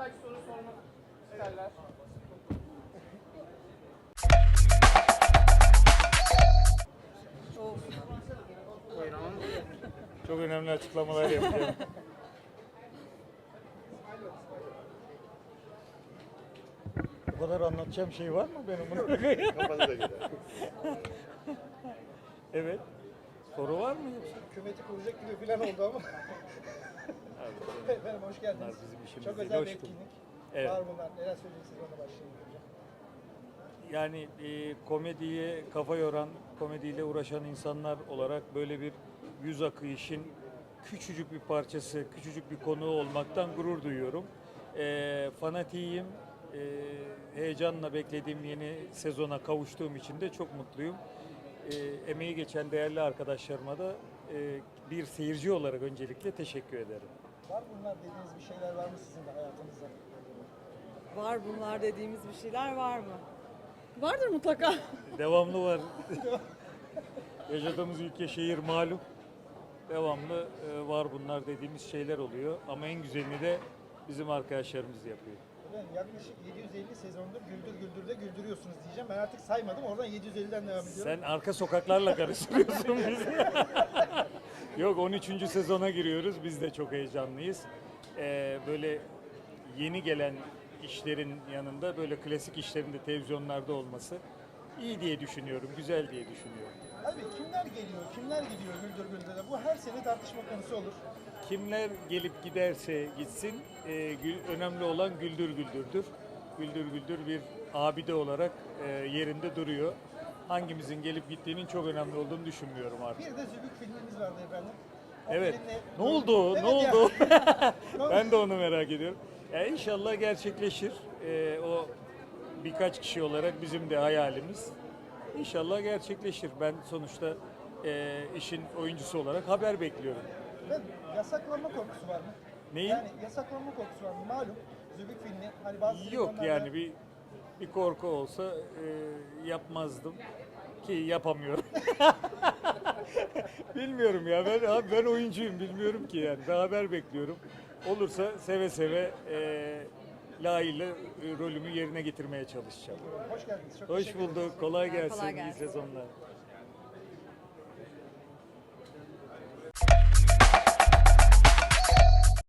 birkaç soru sormak isterler. Çok önemli açıklamalar yapıyor. Bu kadar anlatacağım şey var mı benim bunu? Evet. Soru var mı? Kümeti kuracak gibi plan oldu ama. Efendim hoş geldiniz. Bunlar bizim işimiz Çok değil, özel hoş bir bulduk. etkinlik. Evet. Var bunlar. Neler söyleyeceksiniz ona başlayalım önce. Yani e, komediye kafa yoran, komediyle uğraşan insanlar olarak böyle bir yüz akı işin küçücük bir parçası, küçücük bir konu olmaktan gurur duyuyorum. E, fanatiyim, e, heyecanla beklediğim yeni sezona kavuştuğum için de çok mutluyum. E, emeği geçen değerli arkadaşlarıma da e, bir seyirci olarak öncelikle teşekkür ederim. Var bunlar dediğiniz bir şeyler var mı sizin de hayatınızda? Var bunlar dediğimiz bir şeyler var mı? Vardır mutlaka. Devamlı var. Yaşadığımız ülke şehir malum. Devamlı e, var bunlar dediğimiz şeyler oluyor. Ama en güzelini de bizim arkadaşlarımız yapıyor. Efendim yaklaşık 750 sezondur Güldür Güldür'de güldürüyorsunuz diyeceğim. Ben artık saymadım. Oradan 750'den devam ediyorum. Sen arka sokaklarla karıştırıyorsun bizi. Yok 13. sezona giriyoruz. Biz de çok heyecanlıyız. Ee, böyle yeni gelen işlerin yanında böyle klasik işlerin de televizyonlarda olması iyi diye düşünüyorum, güzel diye düşünüyorum. Abi kimler geliyor, kimler gidiyor Güldür Güldür'de? Bu her sene tartışma konusu olur. Kimler gelip giderse gitsin, e, gül- önemli olan Güldür Güldür'dür. Güldür Güldür bir abide olarak e, yerinde duruyor. Hangimizin gelip gittiğinin çok önemli olduğunu düşünmüyorum artık. Bir de Zübük filmimiz vardı efendim. O Evet. filmle- Ne oldu? Evet ne ya. oldu? Ben de onu merak ediyorum. Ya inşallah gerçekleşir. E, o birkaç kişi olarak bizim de hayalimiz. İnşallah gerçekleşir. Ben sonuçta e, işin oyuncusu olarak haber bekliyorum. Ben yasaklanma korkusu var mı? Neyin? Yani yasaklanma korkusu var mı? Malum Zübük filmi hani bazı Yok televizyonlarda- yani bir bir korku olsa e, yapmazdım ki yapamıyorum. bilmiyorum ya ben abi ben oyuncuyum bilmiyorum ki yani daha haber bekliyorum. Olursa seve seve e, layığıyla e, rolümü yerine getirmeye çalışacağım. Hoş geldiniz. Çok Hoş bulduk. Kolay gelsin. Kolay İyi gelsin. sezonlar.